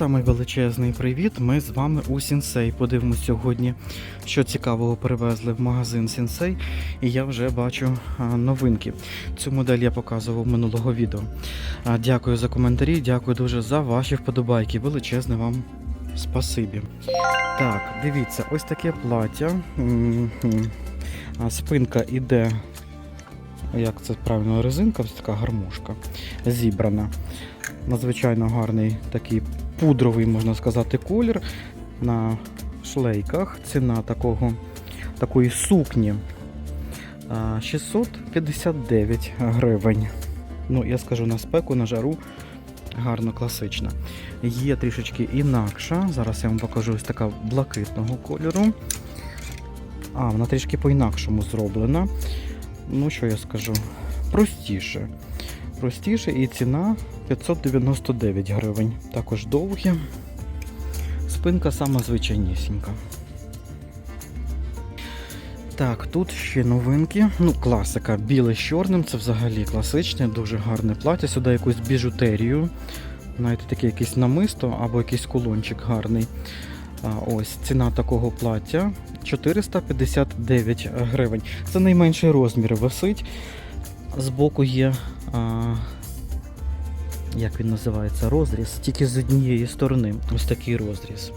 самий величезний привіт. Ми з вами у Сінсей. Подивимось сьогодні, що цікавого привезли в магазин Сінсей. І я вже бачу новинки. Цю модель я показував минулого відео. Дякую за коментарі, дякую дуже за ваші вподобайки. Величезне вам спасибі. Так, дивіться, ось таке плаття. Спинка іде. Як це правильно, резинка, ось така гармошка зібрана. Надзвичайно гарний такий пудровий, можна сказати, колір на шлейках. Ціна такого, такої сукні 659 гривень. Ну, я скажу на спеку, на жару гарно класична. Є трішечки інакша. Зараз я вам покажу ось така блакитного кольору. А, вона трішки по-інакшому зроблена. Ну, що я скажу? Простіше. Простіше і ціна 599 гривень. Також довгі. Спинка сама звичайнісінька. Так, тут ще новинки. Ну, класика. Біле з чорним. Це взагалі класичне, дуже гарне плаття. Сюди якусь біжутерію. Знаєте, таке якесь намисто або якийсь кулончик гарний. А, ось ціна такого плаття 459 гривень. Це найменший розмір висить. Збоку є. А, як він називається, розріз, тільки з однієї сторони. Ось такий розріз.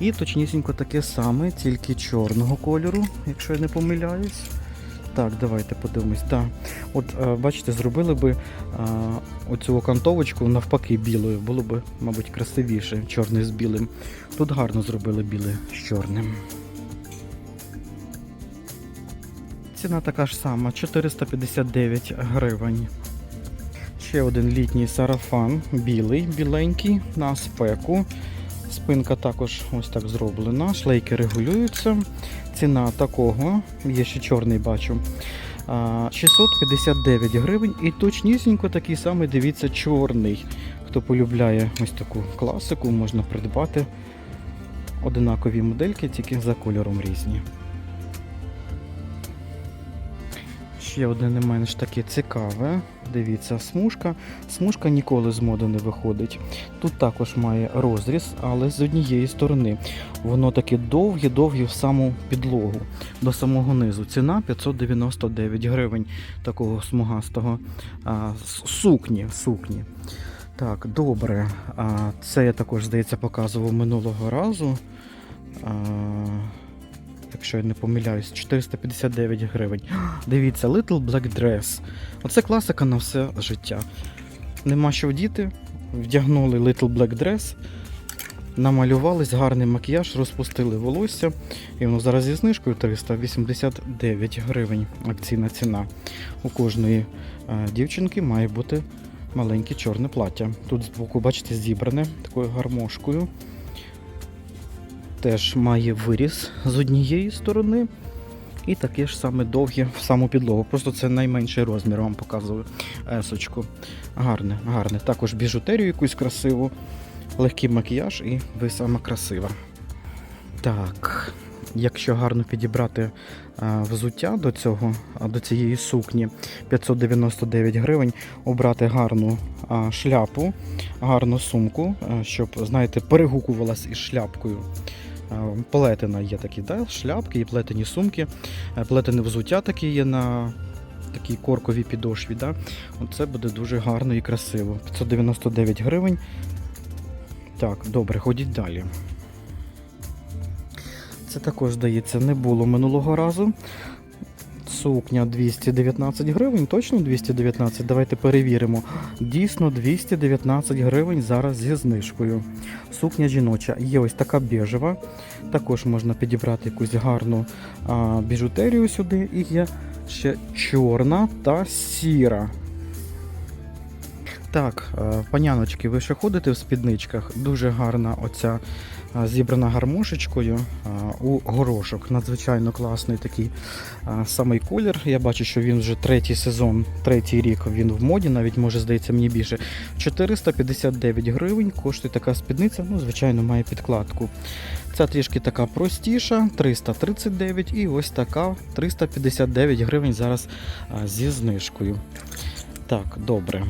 І точнісінько таке саме, тільки чорного кольору, якщо я не помиляюсь. Так, давайте подивимось. Так. От е, бачите, зробили би е, оцю окантовочку навпаки білою. Було б, мабуть, красивіше, чорний з білим. Тут гарно зробили біле з чорним. Ціна така ж сама 459 гривень. Ще один літній сарафан, білий, біленький, на спеку. Спинка також ось так зроблена. Шлейки регулюються. Ціна такого, є ще чорний бачу. 659 гривень. І точнісінько такий самий, дивіться, чорний. Хто полюбляє ось таку класику, можна придбати. Одинакові модельки, тільки за кольором різні. Ще одне не менш таке цікаве. Дивіться, смужка. Смужка ніколи з моди не виходить. Тут також має розріз, але з однієї сторони. Воно таке довге-довге в саму підлогу до самого низу. Ціна 599 гривень такого смугастого а, сукні. сукні. Так, добре. А, це я також, здається, показував минулого разу. А, якщо я не помиляюсь, 459 гривень. Дивіться, Little Black Dress. Оце класика на все життя. Нема що вдіти. Вдягнули Little Black Dress, намалювались, гарний макіяж, розпустили волосся. І воно зараз зі знижкою 389 гривень. Акційна ціна. У кожної е, дівчинки має бути маленьке чорне плаття. Тут збоку, бачите, зібране такою гармошкою. Теж має виріз з однієї сторони. І таке ж саме довге в саму підлогу. Просто це найменший розмір, вам показую есочку. Гарне, гарне. Також біжутерію якусь красиву, легкий макіяж і ви сама красива. Так, якщо гарно підібрати а, взуття до цього, до цієї сукні 599 гривень, обрати гарну шляпу, гарну сумку, а, щоб, знаєте, перегукувалась із шляпкою. Плетена є такі, да? шляпки і плетені сумки, Е, плетене взуття таке є на такій корковій підошві. Да? Оце буде дуже гарно і красиво. 599 гривень. Так, добре, ходіть далі. Це також, здається, не було минулого разу. Сукня 219 гривень, точно 219. Давайте перевіримо. Дійсно 219 гривень зараз зі знижкою. Сукня жіноча. Є ось така біжева. Також можна підібрати якусь гарну а, біжутерію сюди. І є ще чорна та сіра. Так, е, паняночки, ви ще ходите в спідничках. Дуже гарна оця зібрана гармошечкою у горошок. Надзвичайно класний такий самий колір. Я бачу, що він вже третій сезон, третій рік він в моді, навіть може здається мені більше. 459 гривень коштує така спідниця. Ну, звичайно, має підкладку. Ця трішки така простіша, 339 і ось така 359 гривень зараз зі знижкою. Так, добре.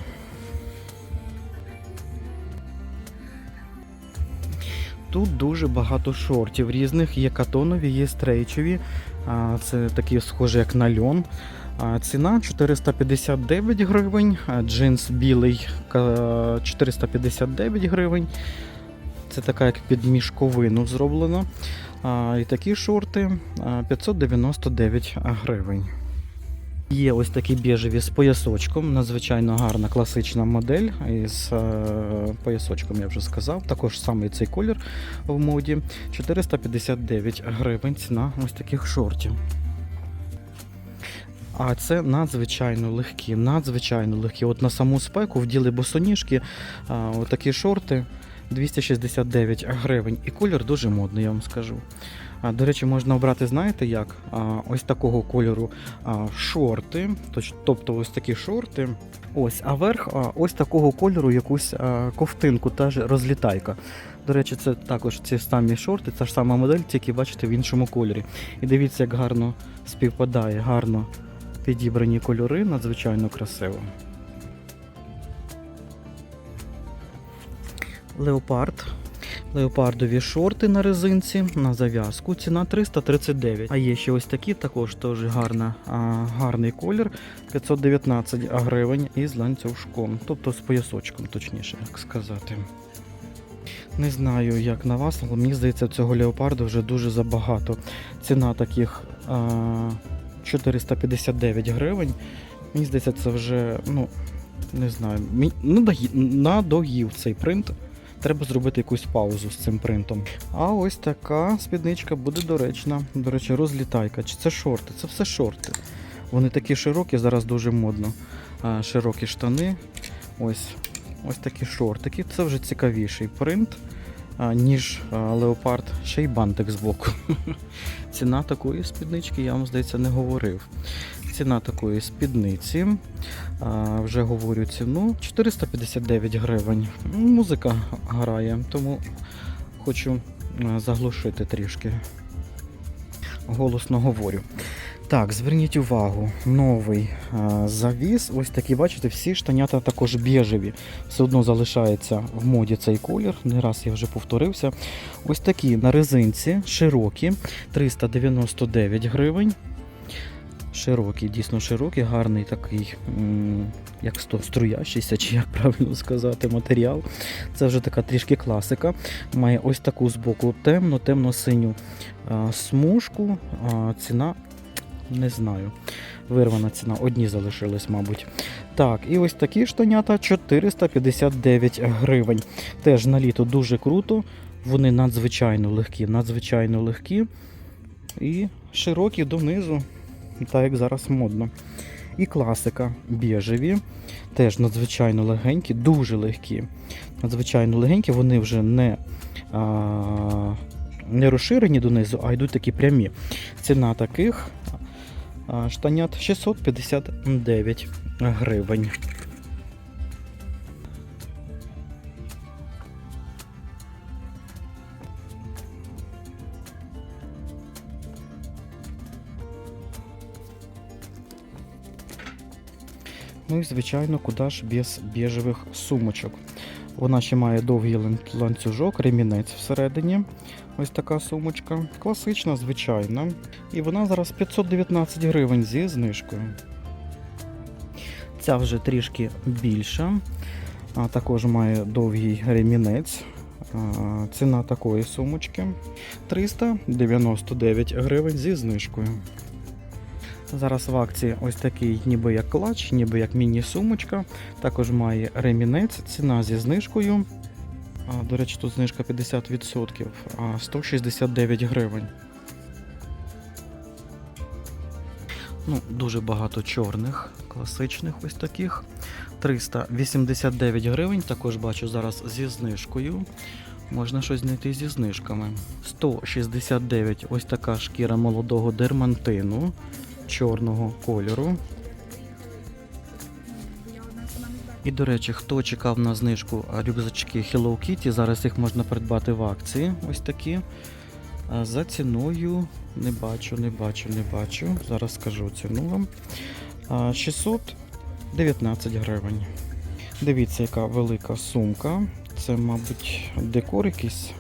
Тут дуже багато шортів різних. Є катонові, є стрейчові. Це такі схожі, як на льон. Ціна 459 гривень, джинс білий 459 гривень. Це така як під мішковину зроблено. І такі шорти 599 гривень. Є ось такі біжеві з поясочком, надзвичайно гарна класична модель із е, поясочком, я вже сказав. Також саме цей колір в моді. 459 гривень ціна ось таких шортів. А це надзвичайно легкі, надзвичайно легкі. От на саму спеку вділи босоніжки, а, отакі шорти 269 гривень. І колір дуже модний, я вам скажу. До речі, можна обрати, знаєте як? Ось такого кольору шорти, тобто ось такі шорти. Ось, а верх ось такого кольору якусь ковтинку, та ж розлітайка. До речі, це також ці самі шорти, та ж сама модель, тільки бачите в іншому кольорі. І дивіться, як гарно співпадає, гарно підібрані кольори, надзвичайно красиво. Леопард. Леопардові шорти на резинці на зав'язку. Ціна 339. А є ще ось такі, також теж гарна, а, гарний колір. 519 гривень із ланцюжком, тобто з поясочком, точніше, як сказати. Не знаю, як на вас, але мені здається, цього леопарду вже дуже забагато. Ціна таких а, 459 гривень. Мені здається, це вже, ну, не знаю, надоїв цей принт. Треба зробити якусь паузу з цим принтом. А ось така спідничка буде доречна. До речі, розлітайка. Чи це шорти? Це все шорти. Вони такі широкі, зараз дуже модно. Широкі штани. Ось, ось такі шортики. Це вже цікавіший принт, ніж леопард. Ще й бантик збоку. Ціна такої спіднички, я вам здається, не говорив. Ціна такої спідниці. А, вже говорю ціну 459 гривень. Музика грає, тому хочу заглушити трішки. Голосно говорю. Так, зверніть увагу, новий а, завіс. Ось такі, бачите, всі штанята також біжеві. Все одно залишається в моді цей колір. Не раз я вже повторився. Ось такі на резинці, широкі, 399 гривень. Широкий, дійсно широкий, гарний такий, як струящийся, чи як правильно сказати, матеріал. Це вже така трішки класика. Має ось таку збоку темно, темно-синю смужку. Ціна не знаю. Вирвана ціна, одні залишились, мабуть. Так, і ось такі штанята 459 гривень. Теж на літо дуже круто. Вони надзвичайно легкі, надзвичайно легкі. І широкі донизу так як зараз модно. І класика біжеві, теж надзвичайно легенькі, дуже легкі. Надзвичайно легенькі, вони вже не, а, не розширені донизу, а йдуть такі прямі. Ціна таких штанят 659 гривень. Ну і звичайно, куди ж без біжевих сумочок. Вона ще має довгий ланцюжок, ремінець всередині. Ось така сумочка. Класична, звичайна. І вона зараз 519 гривень зі знижкою. Ця вже трішки більша. А також має довгий ремінець. Ціна такої сумочки 399 гривень зі знижкою. Зараз в акції ось такий, ніби як клач, ніби як міні-сумочка. Також має ремінець, ціна зі знижкою. До речі, тут знижка 50%, 169 гривень. Ну, дуже багато чорних, класичних ось таких. 389 гривень. Також бачу зараз зі знижкою. Можна щось знайти зі знижками. 169 ось така шкіра молодого дермантину чорного кольору. І, до речі, хто чекав на знижку рюкзачки Hello Kitty, зараз їх можна придбати в акції. Ось такі. За ціною не бачу, не бачу, не бачу. Зараз скажу ціну вам. 619 гривень. Дивіться, яка велика сумка. Це, мабуть, декор якийсь.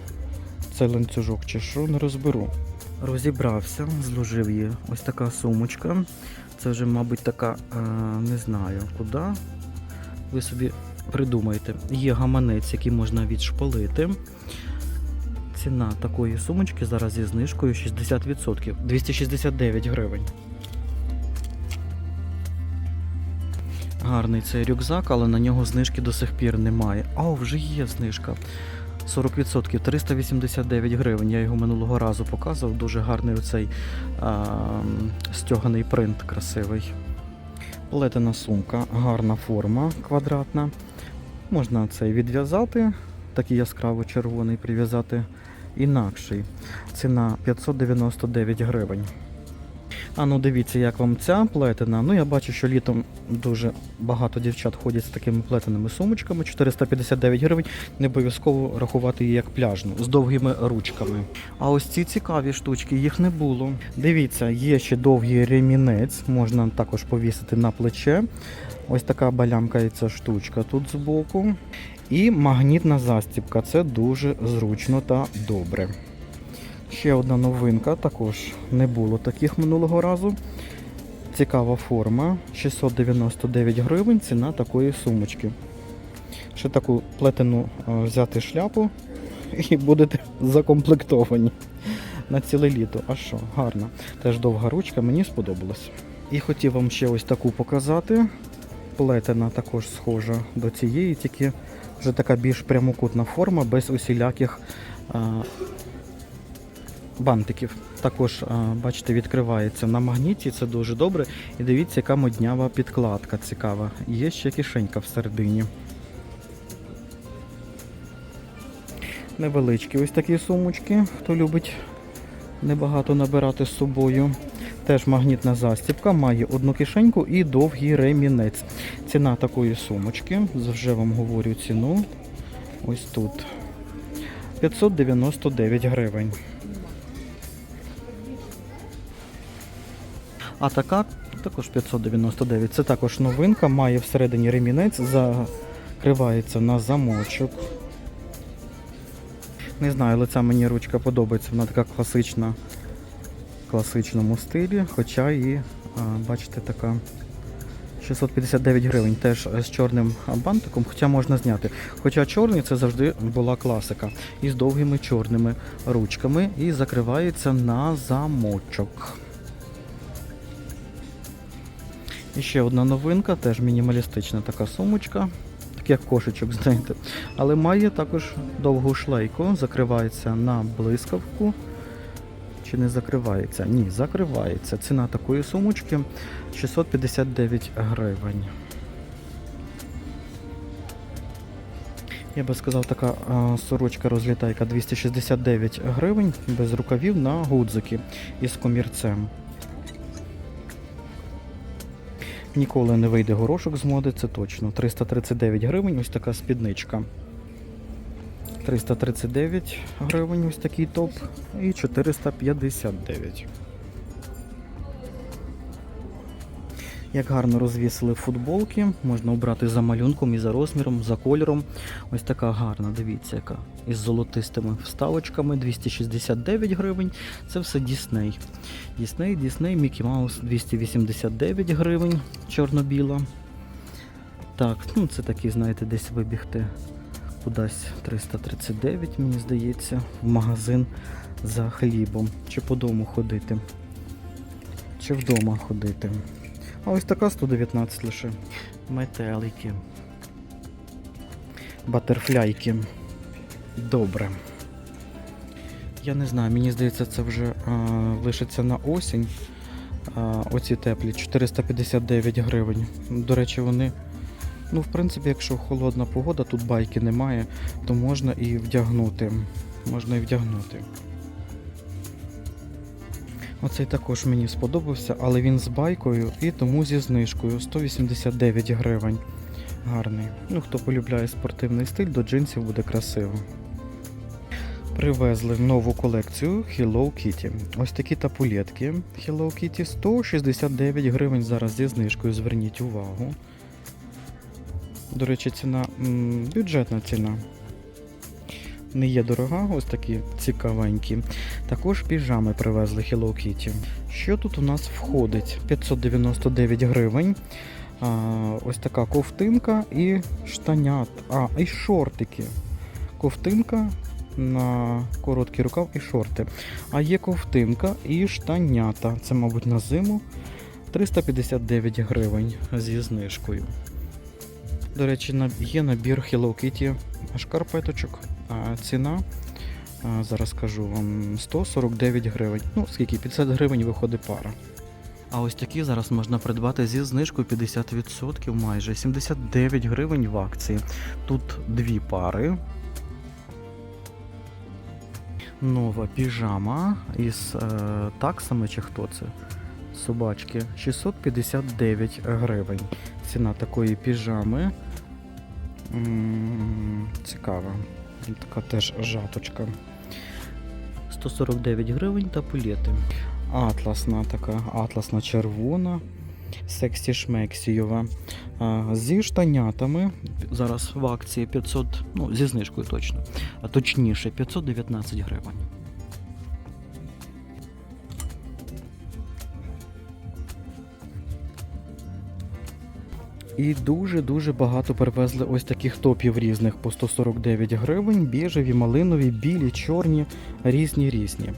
це ланцюжок чи що, не розберу. Розібрався, зложив її. Ось така сумочка. Це вже, мабуть, така, е, не знаю куди. Ви собі придумайте. Є гаманець, який можна відшпалити. Ціна такої сумочки зараз зі знижкою 60%. 269 гривень. Гарний цей рюкзак, але на нього знижки до сих пір немає. А, вже є знижка. 40%, 389 гривень. Я його минулого разу показував. Дуже гарний оцей а, стьоганий принт красивий. Плетена сумка, гарна форма квадратна. Можна цей відв'язати, такий яскраво червоний, прив'язати інакший. Ціна 599 гривень. А ну дивіться, як вам ця плетена. Ну я бачу, що літом дуже багато дівчат ходять з такими плетеними сумочками. 459 гривень. Не обов'язково рахувати її як пляжну з довгими ручками. А ось ці цікаві штучки, їх не було. Дивіться, є ще довгий ремінець, можна також повісити на плече. Ось така балямкається штучка тут збоку. І магнітна застібка. Це дуже зручно та добре. Ще одна новинка, також не було таких минулого разу. Цікава форма. 699 гривень ціна такої сумочки. Ще таку плетену е, взяти шляпу і будете закомплектовані на ціле літо. А що, гарно. Теж довга ручка, мені сподобалось. І хотів вам ще ось таку показати. Плетена також схожа до цієї, тільки вже така більш прямокутна форма, без усіляких а, бантиків. Також, бачите, відкривається на магніті, це дуже добре. І дивіться, яка моднява підкладка цікава. Є ще кишенька всередині. Невеличкі ось такі сумочки, хто любить небагато набирати з собою. Теж магнітна застібка, має одну кишеньку і довгий ремінець. Ціна такої сумочки, вже вам говорю ціну. Ось тут. 599 гривень. А така також 599. Це також новинка, має всередині ремінець, закривається на замочок. Не знаю, але ця мені ручка подобається, вона така класична в класичному стилі, хоча і, бачите, така 659 гривень теж з чорним бантиком, хоча можна зняти. Хоча чорний це завжди була класика. Із довгими чорними ручками і закривається на замочок. І ще одна новинка, теж мінімалістична така сумочка, так як кошечок, знаєте. Але має також довгу шлейку, закривається на блискавку. Чи не закривається? Ні, закривається. Ціна такої сумочки 659 гривень. Я би сказав, така сорочка розлітайка 269 гривень без рукавів на гудзики із комірцем. Ніколи не вийде горошок з моди, це точно. 339 гривень, ось така спідничка. 339 гривень ось такий топ і 459. Як гарно розвісили футболки, можна обрати за малюнком і за розміром, за кольором. Ось така гарна, дивіться, яка із золотистими вставочками 269 гривень. Це все Дісней. Дісней, Дісней, Мікі Маус 289 гривень, чорно-біла. Так, ну це такі, знаєте, десь вибігти кудись 339, мені здається, в магазин за хлібом. Чи по дому ходити, чи вдома ходити. А ось така 119 лише. Метелики. Батерфляйки. Добре. Я не знаю, мені здається, це вже а, лишиться на осінь. А, оці теплі 459 гривень. До речі, вони. Ну, в принципі, якщо холодна погода, тут байки немає, то можна і вдягнути. Можна і вдягнути. Оцей також мені сподобався, але він з байкою і тому зі знижкою 189 гривень. Гарний. Ну, хто полюбляє спортивний стиль, до джинсів буде красиво. Привезли нову колекцію Hello Kitty. Ось такі тапулетки Hello Kitty 169 гривень зараз зі знижкою. Зверніть увагу. До речі, ціна бюджетна ціна. Не є дорога, ось такі цікавенькі. Також піжами привезли Hello Kitty. Що тут у нас входить? 599 гривень. А, ось така ковтинка і штанят. А, і шортики. Ковтинка на короткий рукав і шорти. А є ковтинка і штанята. Це, мабуть, на зиму. 359 гривень зі знижкою. До речі, є набір Hello Kitty шкарпеточок. Ціна, зараз скажу вам, 149 гривень. Ну, скільки? 50 гривень виходить пара. А ось такі зараз можна придбати зі знижкою 50% майже 79 гривень в акції. Тут дві пари. Нова піжама із е, таксами, чи хто це? Собачки 659 гривень. Ціна такої піжами. М, Цікава. Така теж жаточка. 149 гривень та пулети. Атласна така, атласна червона, сексі шмексієва. Зі штанятами. Зараз в акції 500, ну, зі знижкою точно. А точніше, 519 гривень. І дуже-дуже багато привезли ось таких топів різних по 149 гривень, біжеві, малинові, білі, чорні, різні різні.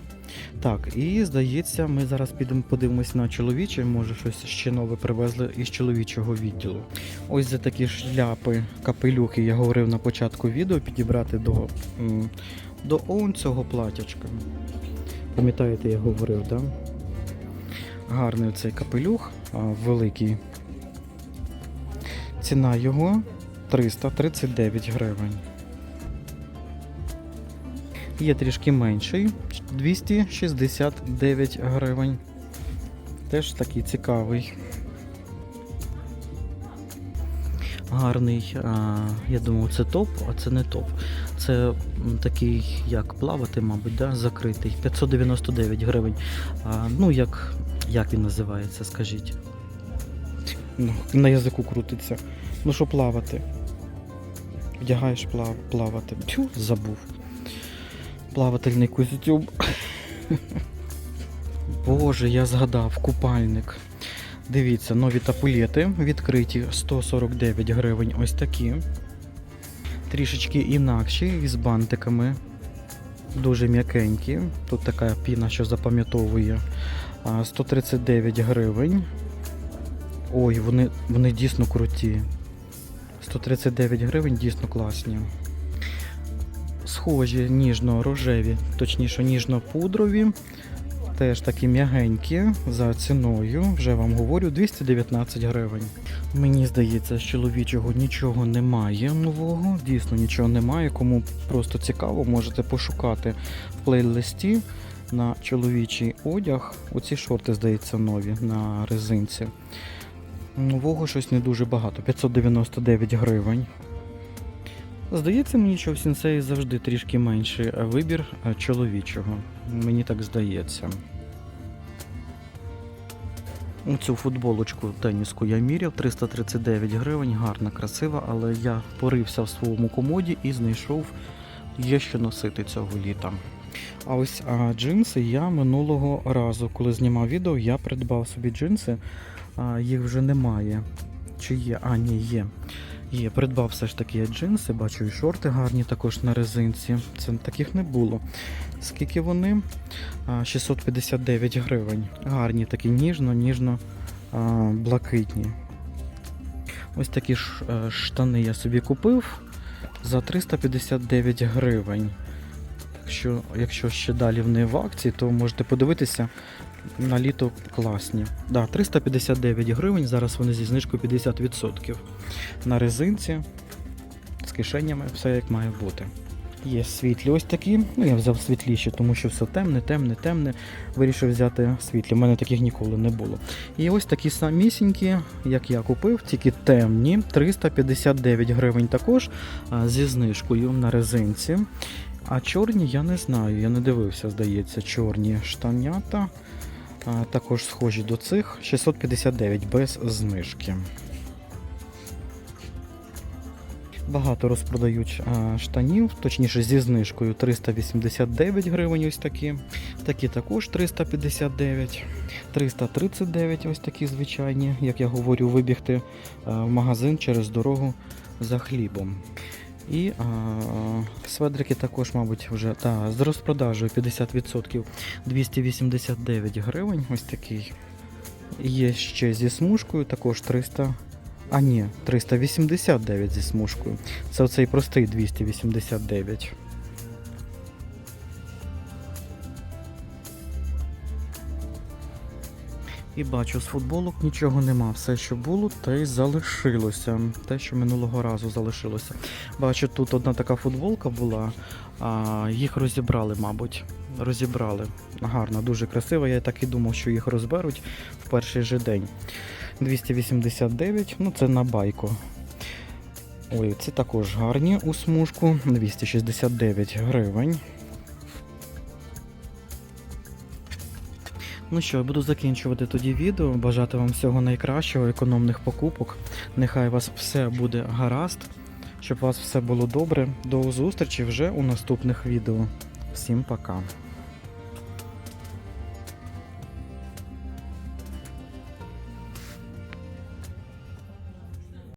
Так, і здається, ми зараз підемо подивимось на чоловіче, може щось ще нове привезли із чоловічого відділу. Ось за такі шляпи, капелюхи я говорив на початку відео підібрати до, до оун цього платячка. Пам'ятаєте, я говорив, так? Да? Гарний цей капелюх, великий. Ціна його 339 гривень. Є трішки менший 269 гривень. Теж такий цікавий. Гарний, а, я думав, це топ, а це не топ. Це такий, як плавати, мабуть, да? закритий. 599 гривень. А, ну, як, як він називається, скажіть. На язику крутиться. Ну що плавати? Вдягаєш плав, плавати. Тю, забув. Плавательний костюм. Боже, я згадав, купальник. Дивіться, нові тапулети відкриті 149 гривень. Ось такі. Трішечки інакші із бантиками. Дуже м'якенькі. Тут така піна, що запам'ятовує. 139 гривень. Ой, вони, вони дійсно круті. 139 гривень дійсно класні. Схожі ніжно-рожеві, точніше ніжно-пудрові. Теж такі м'ягенькі за ціною, вже вам говорю, 219 гривень. Мені здається, з чоловічого нічого немає нового, дійсно нічого немає. Кому просто цікаво, можете пошукати в плейлисті на чоловічий одяг. Оці шорти, здається, нові на резинці. Нового щось не дуже багато. 599 гривень. Здається мені, що в сінсеї завжди трішки менший вибір чоловічого. Мені так здається. Цю футболочку теніску я міряв 339 гривень, гарна, красива, але я порився в своєму комоді і знайшов є що носити цього літа. А ось а, джинси я минулого разу, коли знімав відео, я придбав собі джинси, а, їх вже немає. Чи є? А, ні, є. Є, придбав все ж таки джинси, бачу і шорти гарні також на резинці. Це таких не було. Скільки вони? А, 659 гривень. Гарні такі ніжно-ніжно-блакитні. Ось такі ж е, штани я собі купив за 359 гривень. Так що, якщо ще далі вони в акції, то можете подивитися. На літо класні. Да, 359 гривень, зараз вони зі знижкою 50%. На резинці з кишенями все як має бути. Є світлі ось такі. Ну, я взяв світліші, тому що все темне, темне, темне. Вирішив взяти світлі. У мене таких ніколи не було. І ось такі самісінькі, як я купив, тільки темні. 359 гривень також зі знижкою на резинці. А чорні я не знаю, я не дивився, здається, чорні штанята. Також схожі до цих 659 без знижки. Багато розпродають штанів, точніше зі знижкою 389 гривень. Ось такі. Такі також 359, 339 ось такі звичайні, як я говорю, вибігти в магазин через дорогу за хлібом. І а, сведрики також, мабуть, вже та, з розпродажею 50% 289 гривень. Ось такий. Є ще зі смужкою, також 300. А ні, 389 зі смужкою. Це оцей простий 289. І бачу, з футболок нічого нема. Все, що було, те й залишилося. Те, що минулого разу залишилося. Бачу, тут одна така футболка була, а їх розібрали, мабуть. Розібрали. Гарно, дуже красиво. Я так і думав, що їх розберуть в перший же день. 289, ну це на байку. Ой, це також гарні у смужку. 269 гривень. Ну що, буду закінчувати тоді відео. Бажати вам всього найкращого, економних покупок. Нехай у вас все буде гаразд, щоб у вас все було добре. До зустрічі вже у наступних відео. Всім пока.